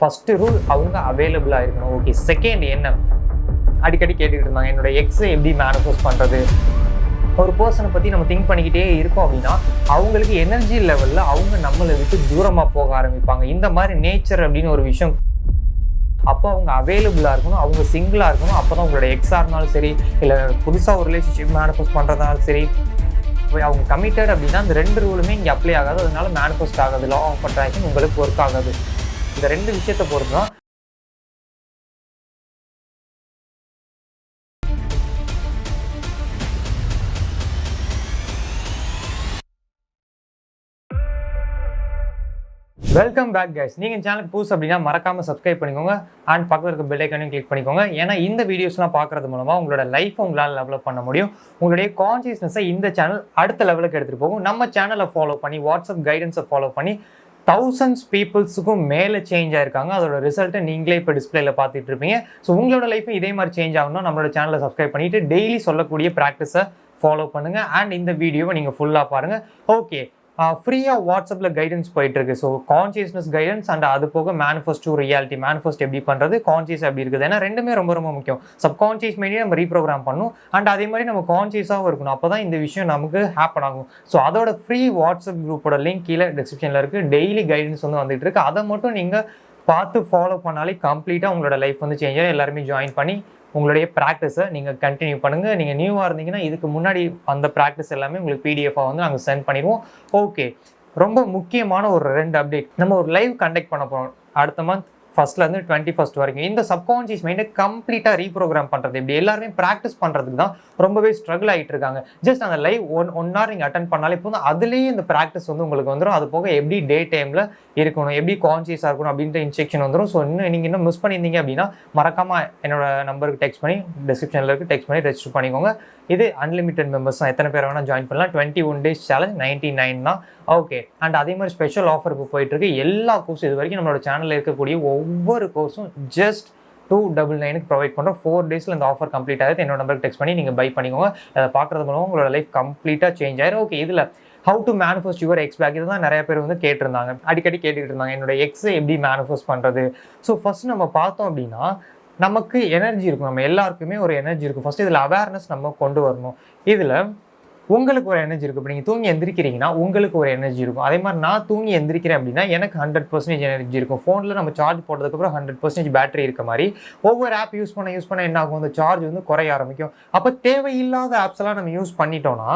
First rule அவங்க அவைலபிளாக இருக்கணும். ஓகே செகண்ட் என்ன? அடிக்கடி கேட்டுக்கிட்டு இருந்தாங்க என்னோட எக்ஸை எப்படி மேனிஃபெஸ்ட் பண்ணுறது ஒரு பர்சனை பற்றி நம்ம திங்க் பண்ணிக்கிட்டே இருக்கோம் அப்படின்னா அவங்களுக்கு எனர்ஜி லெவலில் அவங்க நம்மளை விட்டு தூரமாக போக ஆரம்பிப்பாங்க. இந்த மாதிரி நேச்சர் அப்படின்னு ஒரு விஷயம். அப்போ அவங்க அவைலபிளாக இருக்கணும் அவங்க சிங்கிளாக இருக்கணும். அப்போ தான் உங்களோட எக்ஸாக இருந்தாலும் சரி இல்லை புதுசாக ஒரு ரிலேஷன்ஷிப் மேனிஃபெஸ்ட் பண்ணுறதாலும் சரி அவங்க கமிட்டட் அப்படின்னா அந்த ரெண்டு ரூலுமே இங்கே அப்ளை ஆகாது. அதனால மேனிஃபெஸ்ட் ஆகாது. லா ஆஃப் அட்ராக்ஷன் உங்களுக்கு ஒர்க் ஆகாது. இந்த ரெண்டு விஷயத்தை பொறுத்து தான் வெல்கம் பேக் கைஸ் நீங்கள் சேனலுக்கு புதுசு அப்படின்னா மறக்காம சப்ஸ்கிரைப் பண்ணிக்கோங்க. அண்ட் பக்கத்தில் இருக்க பெல் ஐக்கனையும் கிளிக் பண்ணிக்கோங்க. ஏன்னா இந்த வீடியோஸ்லாம் பார்க்கறது மூலமா உங்களோட லைஃப்பை உங்களால் டெவலப் பண்ண முடியும். உங்களுடைய கான்சியஸ்னஸை இந்த சேனல் அடுத்த லெவலுக்கு எடுத்துகிட்டு போகும். நம்ம சேனலை ஃபாலோ பண்ணி வாட்ஸ்அப் கைடன்ஸை ஃபாலோ பண்ணி தௌசண்ட்ஸ் பீப்புள்ஸுக்கும் மேலே சேஞ்ச் ஆயிருக்காங்க. அதோட ரிசல்ட்டை நீங்களே இப்போ டிஸ்பிளேல பார்த்துட்டு இருப்பீங்க. ஸோ உங்களோட லைஃப்பும் இதே மாதிரி சேஞ்ச் ஆகணும் நம்மளோட சேனலை சப்ஸ்கிரைப் பண்ணிட்டு டெய்லி சொல்லக்கூடிய ப்ராக்டிஸை ஃபாலோ பண்ணுங்க. அண்ட் இந்த வீடியோவை நீங்கள் ஃபுல்லாக பாருங்கள் ஓகே ஃப்ரீயாக வாட்ஸ்அப்பில் கைடன்ஸ் போயிட்டுருக்கு. ஸோ கான்சியஸ்னஸ் கைடன்ஸ் அண்ட் அது போக மேனிஃபெஸ்டோ ரியாலிட்டி மேனிஃபெஸ்ட் எப்படி பண்ணுறது கான்சியஸ் எப்படி இருக்குது. ஏன்னா ரெண்டுமே ரொம்ப ரொம்ப முக்கியம். சப்கான்சியஸ் மைண்டே நம்ம ரீப்ரோக்ராம் பண்ணணும் அண்ட் அதே மாதிரி நம்ம கான்சியஸாகவும் இருக்கணும். அப்போ தான் இந்த விஷயம் நமக்கு ஹேப்பன் ஆகும். ஸோ அதோட ஃப்ரீ வாட்ஸ்அப் குரூப்போட லிங்க் கீழே டிஸ்கிரிப்ஷனில் இருக்குது டெய்லி கைடன்ஸ் வந்து வந்துட்டு இருக்கு. அதை மட்டும் நீங்கள் பார்த்து ஃபாலோ பண்ணாலே கம்ப்ளீட்டாக உங்களோட லைஃப் வந்து சேஞ்ச் ஆகும் எல்லாருமே ஜாயின் பண்ணி உங்களுடைய ப்ராக்டிஸை நீங்கள் கண்டினியூ பண்ணுங்கள் நீங்கள் நியூவாக இருந்தீங்கன்னா இதுக்கு முன்னாடி அந்த ப்ராக்டிஸ் எல்லாமே உங்களுக்கு பிடிஎஃபாக வந்து நாங்கள் சென்ட் பண்ணிடுவோம். ஓகே ரொம்ப முக்கியமான ஒரு ரெண்டு அப்டேட் நம்ம ஒரு லைவ் கண்டக்ட் பண்ண போகிறோம் அடுத்த மந்த் ஃபர்ஸ்ட்லேருந்து டுவெண்ட்டி ஃபஸ்ட் வரைக்கும். இந்த சப்கான்ஷியஸ் மைண்டை கம்ப்ளீட்டாக ரீப்ரோக்ராம் பண்ணுறது இப்படி எல்லாருமே ப்ராக்டிஸ் பண்ணுறதுக்கு தான் ரொம்பவே ஸ்ட்ரகிள் ஆகிட்டு இருக்காங்க. ஜஸ்ட் அந்த லைவ் ஒன் ஒன் ஹவர் நீங்கள் அட்டன் பண்ணாலே போதும். அதுலேயே இந்த ப்ராக்டிஸ் வந்து உங்களுக்கு வந்துடும் அது போக எப்படி டே டைமில் இருக்கணும் எப்படி கான்சியஸாக இருக்கணும் அப்படின்ற இன்ஸ்ட்ரக்ஷன் வந்துடும் ஸோ இன்னும் நீங்கள் இன்னும் மிஸ் பண்ணியிருந்தீங்க அப்படின்னா மறக்காமல் என்னோட நம்பருக்கு டெக்ஸ்ட் பண்ணி டிஸ்கிரிப்ஷனில் இருக்குது டெக்ஸ்ட் பண்ணி ரெஜிஸ்டர் பண்ணிக்கோங்க. இது அன்லிமிட்டட் மெம்பர்ஸ் தான். எத்தனை பேர் வேணால் ஜாயின் பண்ணலாம். Twenty one days challenge ninety nine தான். ஓகே அண்ட் அதே மாதிரி ஸ்பெஷல் ஆஃபர் இப்போ போயிட்டுருக்கு. எல்லா கோர்ஸும் இது வரைக்கும் நம்மளோட சேனலில் இருக்கக்கூடிய ஒவ்வொரு கோர்ஸும் ஜஸ்ட் டூ டபுள் நைனுக்கு ப்ரொவைட் பண்ணுறோம் ஃபோர் டேஸில் இந்த ஆஃபர் கம்ப்ளீட் ஆகுது. என்னோட நம்பருக்கு டெக்ஸ்ட் பண்ணி நீங்கள் பை பண்ணிக்கோங்க. அதை பார்க்குறது மூலமாக உங்களோட லைஃப் கம்ப்ளீட்டாக சேஞ்ச் ஆயிரும். ஓகே இதில் how to manifest your ex back இதுதான் நிறைய பேர் வந்து கேட்டிருந்தாங்க. அடிக்கடி கேட்டுக்கிட்டு இருந்தாங்க. என்னோட எக்ஸை எப்படி மேனிஃபெஸ்ட் பண்ணுறது ஸோ ஃபர்ஸ்ட் நம்ம பார்த்தோம் அப்படின்னா நமக்கு எனர்ஜி இருக்கும். நம்ம எல்லாருக்குமே ஒரு எனர்ஜி இருக்கும். ஃபர்ஸ்ட் இதில் அவேர்னஸ் நம்ம கொண்டு வரணும். இதில் உங்களுக்கு ஒரு எனர்ஜி இருக்கும். இப்போ நீங்கள் தூங்கி எந்திரிக்கிறீங்கன்னா உங்களுக்கு ஒரு எனர்ஜி இருக்கும். அதே மாதிரி நான் தூங்கி எந்திரிக்கிறேன் அப்படின்னா எனக்கு ஹண்ட்ரட் பர்சன்டேஜ் எனர்ஜி இருக்கும். ஃபோனில் நம்ம சார்ஜ் போட்டதுக்கப்புறம் ஹண்ட்ரட் பர்சன்டேஜ் பேட்டரி இருக்க மாதிரி ஒவ்வொரு ஆப் யூஸ் பண்ண யூஸ் பண்ண என்ன ஆகும்? அந்த சார்ஜ் வந்து குறைய ஆரம்பிக்கும். அப்போ தேவையில்லாத ஆப்ஸ் எல்லாம் நம்ம யூஸ் பண்ணிட்டோம்னா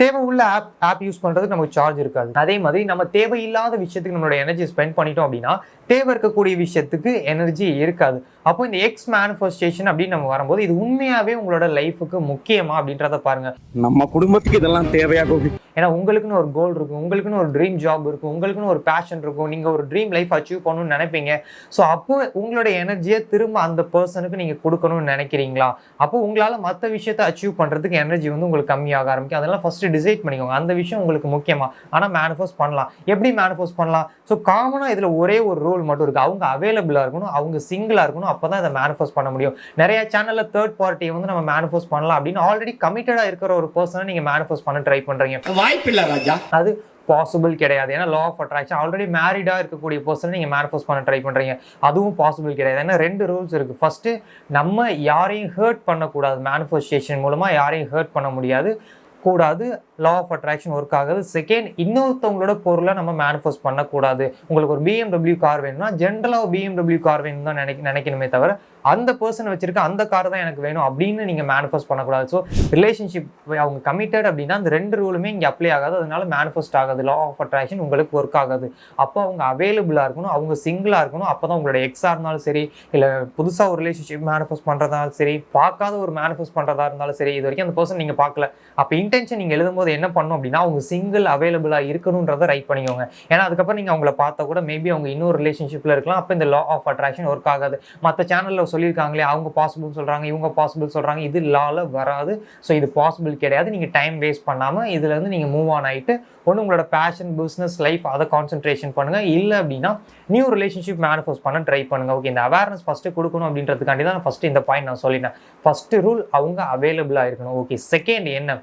தேவை உள்ள ஆப் ஆப் யூஸ் பண்ணுறதுக்கு நமக்கு சார்ஜ் இருக்காது. அதே மாதிரி நம்ம தேவையில்லாத விஷயத்துக்கு நம்மளோட எனர்ஜி ஸ்பெண்ட் பண்ணிட்டோம் அப்படின்னா தேவை இருக்கக்கூடிய விஷயத்துக்கு எனர்ஜி இருக்காது. அப்போ இந்த எக்ஸ் மேனிஃபெஸ்டேஷன் அப்படின்னு நம்ம வரும்போது இது உண்மையாகவே உங்களோட லைஃபுக்கு முக்கியமா அப்படின்றத பாருங்க. நம்ம குடும்பத்துக்கு இதெல்லாம் தேவையா கோபி? ஏன்னா உங்களுக்குன்னு ஒரு கோல் இருக்கும் உங்களுக்குன்னு ஒரு ட்ரீம் ஜாப் இருக்கும் உங்களுக்குன்னு ஒரு பேஷன் இருக்கும் நீங்கள் ஒரு ட்ரீம் லைஃப் அச்சீவ் பண்ணணும்னு நினைப்பீங்க. ஸோ அப்போ உங்களோட எனர்ஜியை திரும்ப அந்த பர்சனுக்கு நீங்கள் கொடுக்கணும்னு நினைக்கிறீங்களா? அப்போ உங்களால் மற்ற விஷயத்தை அச்சீவ் பண்ணுறதுக்கு எனர்ஜி வந்து உங்களுக்கு கம்மியாக ஆரம்பிக்கும். அதெல்லாம் ஃபர்ஸ்ட் டிசைட் பண்ணிக்கோங்க. அந்த விஷயம் உங்களுக்கு முக்கியமா? ஆனால் மேனிஃபெஸ்ட் பண்ணலாம். எப்படி மேனிஃபெஸ்ட் பண்ணலாம்? ஸோ காமனாக இதில் ஒரே ஒரு ரூல் மட்டும் இருக்குது அவங்க அவைலபிளாக இருக்கணும். அவங்க சிங்கிளாக இருக்கணும். அப்போ தான் இதை மேனிஃபெஸ்ட் பண்ண முடியும். நிறைய சேனலில் தேர்ட் பார்ட்டியை வந்து நம்ம மேனிஃபெஸ்ட் பண்ணலாம் அப்படின்னு ஆல்ரெடி கமிட்டடாக இருக்கிற ஒரு பர்சனை நீங்கள் மேனிஃபெஸ்ட் பண்ண ட்ரை பண்ணுறீங்க வாய்ப்பில்லை ராஜா. அது பாசிபிள் கிடையாது. ஏன்னா லா ஆஃப் அட்ராக்ஷன் ஆல்ரெடி மேரிடா இருக்கக்கூடிய பர்சனை நீங்க மேனிஃபெஸ்ட் பண்ண ட்ரை பண்றீங்க. அதுவும் பாசிபிள் கிடையாது. ஏன்னா ரெண்டு ரூல்ஸ் இருக்கு. ஃபர்ஸ்ட் நம்ம யாரையும் ஹர்ட் பண்ணக்கூடாது. மேனிஃபெஸ்டேஷன் மூலமா யாரையும் ஹர்ட் பண்ண முடியாது. கூடாது. லா ஆஃப் அட்ராக்ஷன் ஒர்க் ஆகுது. செகண்ட் இன்னொருத்தவங்களோட பொருளை நம்ம மேனிஃபெஸ்ட் பண்ணக்கூடாது. உங்களுக்கு ஒரு பிஎம்டபிள்யூ கார் வேணும்னா ஜென்ரலாக பிஎம்டபிள்யூ கார் வேணும் தான் நினைக்க நினைக்கணுமே தவிர அந்த பர்சன் வச்சிருக்க அந்த கார் தான் எனக்கு வேணும் அப்படின்னு நீங்கள் மேனிஃபெஸ்ட் பண்ணக்கூடாது. ஸோ ரிலேஷன்ஷிப் அவங்க கமிட்டட் அப்படின்னா அந்த ரெண்டு ரூலுமே இங்கே அப்ளை ஆகாது. அதனால மேனிஃபெஸ்ட் ஆகாது. லா ஆஃப் அட்ராக்ஷன் உங்களுக்கு ஒர்க் ஆகாது. அப்போ அவங்க அவைலபிளாக இருக்கணும் அவங்க சிங்கிளாக இருக்கணும். அப்போ தான் உங்களோட எக்ஸாக இருந்தாலும் சரி இல்லை புதுசாக ஒரு ரிலேஷன்ஷிப் மேனிஃபெஸ்ட் பண்ணுறதாலும் சரி பார்க்காத ஒரு மேனிஃபெஸ்ட் பண்ணுறதா இருந்தாலும் சரி இது வரைக்கும் அந்த பர்சன் நீங்கள் பார்க்கல. அப்போ இன்டென்ஷன் நீங்கள் எழுதும்போது என்ன பண்ணும் அப்படின்னா அவங்க சிங்கிள் அவைலபிளாக இருக்கணுன்றதை ரைட் பண்ணிக்கோங்க. ஏன்னா அதுக்கப்புறம் நீங்கள் அவங்கள பார்த்தா கூட மேபி அவங்க இன்னொரு ரிலேஷன்ஷிப்பில் இருக்கலாம். அப்போ இந்த லா ஆஃப் அட்ராக்ஷன் ஒர்க் ஆகாது. மற்ற சேனலில் சொல்லியிருக்காங்களே அவங்க பாசிபிள் சொல்கிறாங்க இவங்க பாசிபிள் சொல்கிறாங்க இது லால வராது. ஸோ இது பாசிபிள் கிடையாது. நீங்கள் டைம் வேஸ்ட் பண்ணாமல் இதுலேருந்து நீங்கள் மூவ் ஆன் ஆகிட்டு ஒன்று உங்களோட பேஷன் பிஸ்னஸ் லைஃப் அதை கான்சென்ட்ரேஷன் பண்ணுங்கள் இல்லை அப்படின்னா நியூ ரிலேஷன்ஷிப் மேனிஃபோஸ் பண்ண ட்ரை பண்ணுங்கள் ஓகே இந்த அவேர்னஸ் ஃபஸ்ட்டு கொடுக்கணும் அப்படின்றதுக்காண்டி தான் ஃபஸ்ட்டு இந்த பாயிண்ட் நான் சொல்லிட்டேன் ஃபஸ்ட்டு ரூல் அவங்க அவைலபிளாக இருக்கணும். ஓகே செகண்ட் என்ன?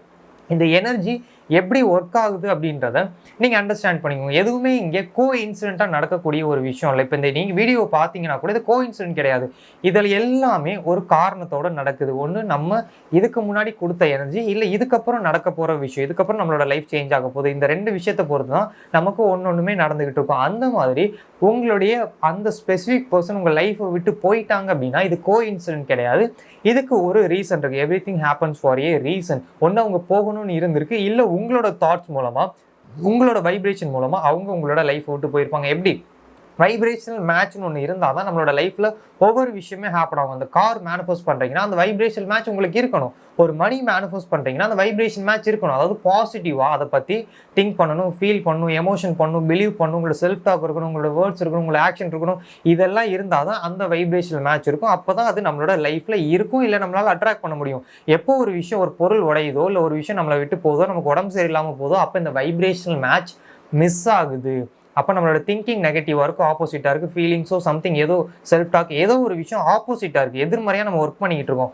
இந்த எனர்ஜி எப்படி ஒர்க் ஆகுது அப்படின்றத நீங்கள் அண்டர்ஸ்டாண்ட் பண்ணிக்கோங்க. எதுவுமே இங்கே கோ இன்சிடெண்ட்டாக நடக்கக்கூடிய ஒரு விஷயம் இல்லை. இப்போ இந்த நீங்கள் வீடியோ பார்த்தீங்கன்னா கூட இது கோ இன்சிடென்ட் கிடையாது. இதில் எல்லாமே ஒரு காரணத்தோடு நடக்குது. ஒன்று நம்ம இதுக்கு முன்னாடி கொடுத்த எனர்ஜி இல்லை இதுக்கப்புறம் நடக்க போகிற விஷயம் இதுக்கப்புறம் நம்மளோட லைஃப் சேஞ்ச் ஆக போகுது. இந்த ரெண்டு விஷயத்தை பொறுத்து தான் நமக்கு ஒன்று ஒன்றுமே நடந்துக்கிட்டு இருக்கும். அந்த மாதிரி உங்களுடைய அந்த ஸ்பெசிஃபிக் பர்சன் உங்கள் லைஃப்பை விட்டு போயிட்டாங்க அப்படின்னா இது கோ இன்சிடென்ட் கிடையாது. இதுக்கு ஒரு ரீசன் இருக்குது everything happens for a reason ஒன்று அவங்க போகணும்னு இருந்திருக்கு. இல்லை உங்களோட தாட்ஸ் மூலமாக உங்களோட வைப்ரேஷன் மூலமாக அவங்க உங்களோட லைஃப் விட்டு போயிருப்பாங்க. எப்படி? வைப்ரேஷனல் மேட்ச்னு ஒன்று இருந்தால் தான் நம்மளோட லைஃப்பில் ஒவ்வொரு விஷயமே ஹேப்பன் ஆகும். அந்த கார் மேனிஃபெஸ்ட் பண்ணுறீங்கன்னா அந்த வைப்ரேஷனல் மேட்ச் உங்களுக்கு இருக்கணும். ஒரு மணி மேனிஃபெஸ்ட் பண்ணுறீங்கன்னா அந்த வைப்ரேஷன் மேட்ச் இருக்கணும். அதாவது பாசிட்டிவாக அதை பற்றி திங்க் பண்ணணும் ஃபீல் பண்ணணும் எமோஷன் பண்ணணும் பிலீவ் பண்ணணும் உங்களோட செல்ஃப் டாக் இருக்கணும் உங்களோட வேர்ட்ஸ் இருக்கணும் உங்களோட ஆக்ஷன் இருக்கணும் இதெல்லாம் இருந்தால் தான் அந்த வைப்ரேஷனல் மேட்ச் இருக்கும். அப்போ தான் அது நம்மளோட லைஃப்பில் இருக்கும் இல்லை நம்மளால் அட்ராக்ட் பண்ண முடியும். எப்போ ஒரு விஷயம் ஒரு பொருள் உடையுதோ இல்லை ஒரு விஷயம் நம்மளை விட்டு போதோ நமக்கு உடம்பு சரியில்லாமல் போதோ அப்போ இந்த வைப்ரேஷனல் மேட்ச் மிஸ் ஆகுது. அப்போ நம்மளோட திங்கிங் நெகட்டிவாக இருக்கும் ஆப்போசிட்டாக இருக்குது ஃபீலிங்ஸோ சம்திங் ஏதோ செல்ஃப் டாக் ஏதோ ஒரு விஷயம் ஆப்போசிட்டாக இருக்குது எதிர்மறையாக நம்ம ஒர்க் பண்ணிக்கிட்டு இருக்கோம்.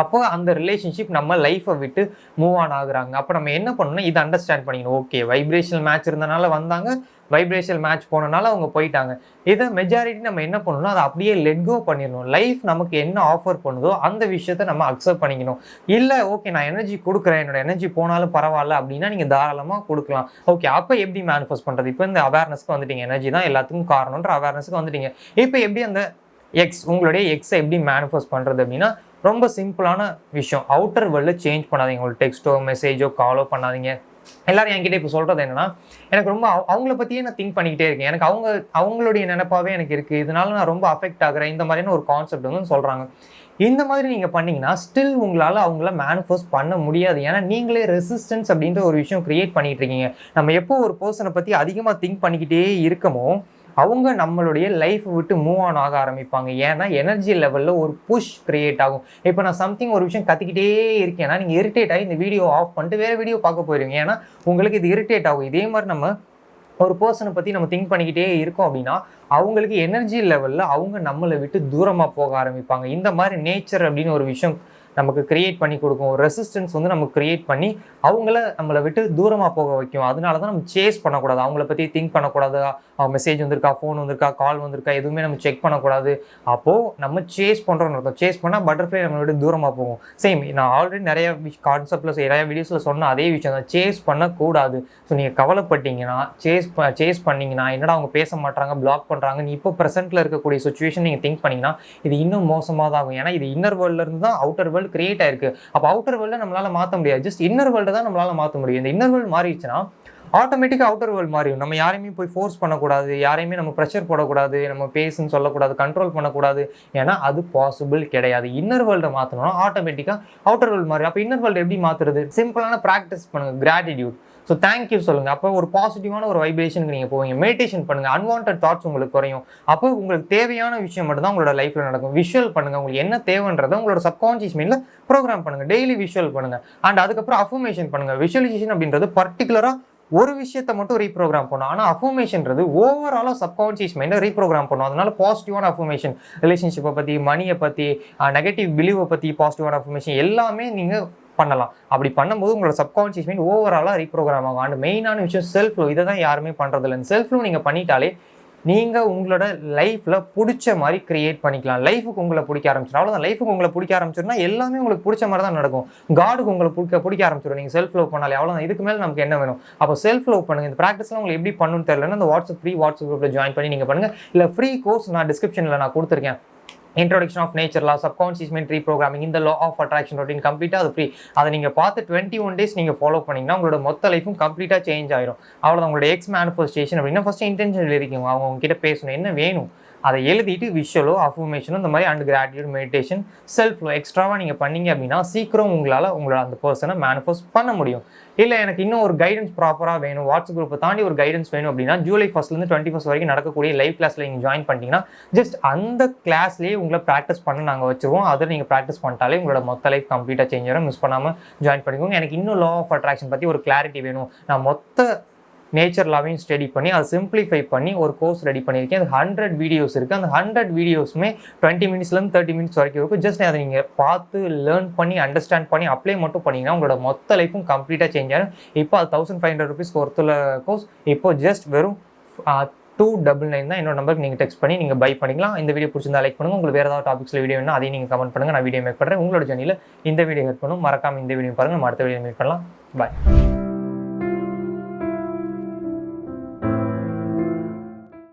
அப்போ அந்த ரிலேஷன்ஷிப் நம்ம லைஃப்பை விட்டு மூவ் ஆன் ஆகுறாங்க. அப்போ நம்ம என்ன பண்ணணும் இதை அண்டர்ஸ்டாண்ட் பண்ணிக்கணும். ஓகே வைப்ரேஷனல் மேட்ச் இருந்தனால வந்தாங்க. வைப்ரேஷனல் மேட்ச் போனனால அவங்க போயிட்டாங்க. இதை மெஜாரிட்டி நம்ம என்ன பண்ணணும் அதை அப்படியே லெட் கோ பண்ணிடணும். லைஃப் நமக்கு என்ன ஆஃபர் பண்ணுதோ அந்த விஷயத்த நம்ம அக்செப்ட் பண்ணிக்கணும். இல்லை ஓகே நான் எனர்ஜி கொடுக்குறேன். என்னோட எனர்ஜி போனாலும் பரவாயில்ல அப்படின்னா நீங்கள் தாராளமாக கொடுக்கலாம். ஓகே அப்போ எப்படி மேனிஃபெஸ்ட் பண்ணுறது இப்போ இந்த அவேர்னஸ்க்கு வந்துட்டீங்க. எனர்ஜி தான் எல்லாத்துக்கும் காரணம்ன்ற அவேர்னஸ்க்கு வந்துட்டீங்க. இப்போ எப்படி அந்த எக்ஸ் உங்களுடைய எக்ஸை எப்படி மேனிஃபெஸ்ட் பண்ணுறது அப்படின்னா ரொம்ப சிம்பிளான விஷயம். அவுட்டர் வேர்ல்டில் சேஞ்ச் பண்ணாதீங்க. உங்களுக்கு டெக்ஸ்ட்டோ மெசேஜோ காலோ பண்ணாதீங்க. எல்லாரும் என்கிட்ட இப்போ சொல்கிறது என்னென்னா எனக்கு ரொம்ப அவ- அவங்கள பற்றியே நான் திங்க் பண்ணிக்கிட்டே இருக்கேன். எனக்கு அவங்க அவங்களுடைய நினைப்பாவே எனக்கு இருக்குது இதனால நான் ரொம்ப அஃபெக்ட் ஆகுறேன். இந்த மாதிரியான ஒரு கான்செப்ட் வந்து சொல்கிறாங்க இந்த மாதிரி நீங்கள் பண்ணிங்கன்னா ஸ்டில் உங்களால் அவங்கள மேனிஃபெஸ்ட் பண்ண முடியாது. ஏன்னா நீங்களே ரெசிஸ்டன்ஸ் அப்படின்ற ஒரு விஷயம் க்ரியேட் பண்ணிகிட்டு இருக்கீங்க. நம்ம எப்போ ஒரு பர்சனை பற்றி அதிகமாக திங்க் பண்ணிக்கிட்டே இருக்கமோ அவங்க நம்மளுடைய லைஃப் விட்டு மூவ் ஆன் ஆக ஆரம்பிப்பாங்க. ஏன்னா எனர்ஜி லெவலில் ஒரு புஷ் கிரியேட் ஆகும். இப்போ நான் சம்திங் ஒரு விஷயம் கத்திக்கிட்டே இருக்கேன்னா நீங்கள் இரிட்டேட் ஆகி இந்த வீடியோ ஆஃப் பண்ணிட்டு வேறு வீடியோ பார்க்க போயிருவீங்க. ஏன்னா உங்களுக்கு இது இரிட்டேட் ஆகும். இதே மாதிரி நம்ம ஒரு பர்சனை பற்றி நம்ம திங்க் பண்ணிக்கிட்டே இருக்கோம் அப்படின்னா அவங்களுக்கு எனர்ஜி லெவலில் அவங்க நம்மளை விட்டு தூரமாக போக ஆரம்பிப்பாங்க. இந்த மாதிரி நேச்சர் அப்படின்னு ஒரு விஷயம் நமக்கு கிரியேட் பண்ணி கொடுக்கும். ஒரு ரெசிஸ்டன்ஸ் வந்து நமக்கு கிரியேட் பண்ணி அவங்கள நம்மளை விட்டு தூரமாக போக வைக்கும். அதனால தான் நம்ம சேஸ் பண்ணக்கூடாது. அவங்கள பற்றி திங்க் பண்ணக்கூடாது? மெசேஜ் வந்திருக்கா ஃபோன் வந்திருக்கா கால் வந்திருக்கா எதுவுமே நம்ம செக் பண்ணக்கூடாது. அப்போது நம்ம சேஸ் பண்ணுறோம்னு அர்த்தம். சேஸ் பண்ணால் பட்டர்ஃப்ளை நம்மளை விட்டு தூரமாக போகும். சேம் நான் ஆல்ரெடி நிறைய கான்செப்டில் நிறைய வீடியோஸில் சொன்ன அதே விஷயம் தான். சேஸ் பண்ணக்கூடாது. ஸோ நீங்கள் கவலைப்பட்டீங்கன்னா சேஸ் சேஸ் பண்ணிங்கன்னா என்னடா அவங்க பேச மாட்டாங்க பிளாக் பண்ணுறாங்க நீ இப்போ ப்ரெசென்ட்டில் இருக்கக்கூடிய சுச்சுவேஷன் நீங்கள் திங்க் பண்ணிங்கன்னா இது இன்னும் மோசமாக தான் ஆகும். ஏன்னா இது இன்னர் வேர்ல்ட்லேருந்து தான் அவுட்டர் வேர்ல்டு கிரியேட் ஆயிருக்கு. அப்போ அவுட்டர் வேர்ல்டை நம்மளால் மாற்ற முடியாது. ஜஸ்ட் இன்னர் வேர்ல்டு தான் நம்மளால் மாற்ற முடியும். இந்த இன்னர் வேர்ல்டு மாறிடுச்சுன்னா ஆட்டோமேட்டிக்காக அவுட்டர் வேர்ல்டு மாறியும் நம்ம யாரையுமே போய் ஃபோர்ஸ் பண்ணக்கூடாது. யாரையுமே நம்ம ப்ரெஷர் போடக்கூடாது. நம்ம பேசுன்னு சொல்லக்கூடாது. கண்ட்ரோல் பண்ணக்கூடாது. ஏன்னா அது பாசிபிள் கிடையாது. இன்னர் வேர்ல்டை மாற்றணும்னா ஆட்டோமேட்டிக்காக அவுட்டர் வேர்ல்டு மாறி அப்போ இன்னர் வேர்ல்டு எப்படி மாற்றுறது சிம்பிளான ப்ராக்டிஸ் பண்ணுங்கள் கிராட்டிடியூட் ஸோ தேங்க்யூ சொல்லுங்கள் அப்போ ஒரு பாசிட்டிவான ஒரு வைப்ரேஷனுக்கு நீங்கள் போவீங்க. மெடிடேஷன் பண்ணுங்கள் அன்வான்ட் தாட்ஸ் உங்களுக்கு குறையும். அப்போ உங்களுக்கு தேவையான விஷயம் மட்டும்தான் உங்களோட லைஃப்பில் நடக்கும். விஷுவல் பண்ணுங்கள் உங்களுக்கு என்ன தேவைன்றதை உங்களோட சப்கான்ஷியஸ் மைண்டில் ப்ரோக்ராம் பண்ணுங்கள் டெய்லி விஷுவல் பண்ணுங்கள் அண்ட் அதுக்கப்புறம் அஃபர்மேஷன் பண்ணுங்கள் விஷுவலைசேஷன் அப்படின்றது பர்டிகுலராக ஒரு விஷயத்தை மட்டும் ரீப்ரோக்ராம் பண்ணும் ஆனால் அஃபர்மேஷன்றது ஓவராலாக சப்கான்ஷியஸ் மைண்டை ரீப்ரோக்ராம் பண்ணும் அதனால பாசிட்டிவான அஃபர்மேஷன் ரிலேஷன்ஷிப்பை பற்றி மணியை பற்றி நெகட்டிவ் பிலீவை பற்றி பாசிட்டிவான அஃபர்மேஷன் எல்லாமே நீங்கள் பண்ணலாம். அப்படி பண்ணும்போது உங்களோட சப்கான்ஷியஸ் மைண்ட் ஓவராலாக ரீப்ரோக்ராம் ஆகும். அண்ட் மெயினான விஷயம் செல்ஃப் லோ இதை தான் யாருமே பண்ணுறதில்ல செல்ஃப் லோ நீங்கள் பண்ணிட்டாலே நீங்கள் உங்களோட லைஃப்பில் பிடிச்ச மாதிரி கிரியேட் பண்ணிக்கலாம். லைஃபுக்கு உங்களை பிடிக்க ஆரம்பிச்சிடும் அவ்வளோதான் லைஃபுக்கு உங்களை பிடிக்க ஆரம்பிச்சிருந்தா எல்லாமே உங்களுக்கு பிடிச்ச மாதிரி தான் நடக்கும். காடுக்கு உங்களை பிடிக்க பிடிக்க ஆரம்பிச்சிடும் நீங்கள் செல்ஃப் லவ் பண்ணாலே அவ்வளோதான் இதுக்கு மேலே நமக்கு என்ன வேணும்? அப்போ செல்ஃப் லவ் பண்ணுங்கள் இந்த ப்ராக்டிஸ்லாம் உங்களுக்கு எப்படி பண்ணணும்னு தெரியலன்னா அந்த வாட்ஸ்அப் ஃப்ரீ வாட்ஸ்அப் குரூப்பில் ஜாயின் பண்ணி நீங்கள் பண்ணுங்கள் இல்லை ஃப்ரீ கோர்ஸ் நான் டிஸ்கிரிப்ஷனில் நான் கொடுத்துருக்கேன். Introduction of nature law subconscious mind programming இந்த லா ஆஃப் அட்ராக்ஷன் ரொட்டீன் கம்ப்ளீட்டாக அது ஃப்ரீ அதை நீங்கள் பார்த்து டுவெண்ட்டி ஒன் டேஸ் நீங்கள் ஃபாலோ பண்ணிங்கன்னா உங்களோட மொத்த லைஃபும் கம்ப்ளீட்டாக சேஞ்ச் ஆயிரும். அவ்வளோதான் உங்களோட எக்ஸ் மேனிஃபெஸ்டேஷன் அப்படின்னா ஃபஸ்ட் இன்டென்ஷன் இருக்கீங்க. அவங்க உங்ககிட்ட பேசணும். என்ன வேணும்? அதை எழுதிட்டு விஷுவலோ அஃபர்மேஷனோ இந்த மாதிரி அண்ட் கிராட்டியூட் மெடிடேஷன் செல்ஃப்லோ எக்ஸ்ட்ராவாக நீங்கள் பண்ணீங்க அப்படின்னா சீக்கிரம் உங்களால் உங்களோட அந்த பர்சனை மேனிஃபெஸ்ட் பண்ண முடியும். இல்லை எனக்கு இன்னும் ஒரு கைடன்ஸ் ப்ராப்பராக வேணும். வாட்ஸ்அப் குரூப்பை தாண்டி ஒரு கைடன்ஸ் வேணும் அப்படின்னா ஜூலை ஃபஸ்ட்லேருந்து டுவெண்ட்டி ஃபஸ்ட் வரைக்கும் நடக்கக்கூடிய லைவ் கிளாஸில் நீங்கள் ஜாயின் பண்ணிட்டீங்கன்னா ஜஸ்ட் அந்த கிளாஸ்லேயே உங்களை ப்ராக்டிஸ் பண்ண நாங்கள் வச்சுருவோம். அதை நீங்கள் ப்ராக்டிஸ் பண்ணிட்டாலே உங்களோட மொத்த லைஃப் கம்ப்ளீட்டாக சேஞ்ச் ஆகும் மிஸ் பண்ணாமல் ஜாயின் பண்ணிக்கோங்க. எனக்கு இன்னும் லா ஆஃப் அட்ராக்ஷன் பற்றி ஒரு கிளாரிட்டி வேணும். நான் மொத்த நேச்சர் லாவையும் ஸ்டடி பண்ணி அதை சிம்பிளிஃபை பண்ணி ஒரு கோர்ஸ் ரெடி பண்ணியிருக்கேன். அது ஹண்ட்ரட் வீடியோஸ் இருக்குது அந்த ஹண்ட்ரட் வீடியோஸுமே டுவெண்ட்டி மினிட்ஸ்லேருந்து தேர்ட்டி மினிட்ஸ் வரைக்கும் இருக்கும். ஜஸ்ட் அதை நீங்கள் பார்த்து லேர்ன் பண்ணி அண்டர்ஸ்டாண்ட் பண்ணி அப்ளை மட்டும் பண்ணிங்கன்னா உங்களோட மொத்த லைஃப்பும் கம்ப்ளீட்டாக சேஞ்ச் ஆகும் இப்போ அது தௌசண்ட் ஃபைவ் ஹண்ட்ரட் ருபீஸ் ஒருத்தர் கோர்ஸ் இப்போ ஜஸ்ட் வெறும் டூ டபுள் நைன் தான் என்னோட நம்பருக்கு நீங்கள் டெக்ஸ்ட் பண்ணி நீங்கள் பை பண்ணிக்கலாம். இந்த வீடியோ பிடிச்சிருந்தா லைக் பண்ணுங்கள் உங்களுக்கு வேறு ஏதாவது டாபிக்ஸில் வீடியோ வேணும் அதையும் நீங்கள் கமெண்ட் பண்ணுங்கள் நான் வீடியோ மேக் பண்ணுறேன் உங்களோட ஜர்னியில் இந்த வீடியோ ஹெல்ப் பண்ணும். மறக்காமல் இந்த வீடியோ பாருங்கள் அடுத்த வீடியோ மேக் பண்ணலாம். பாய்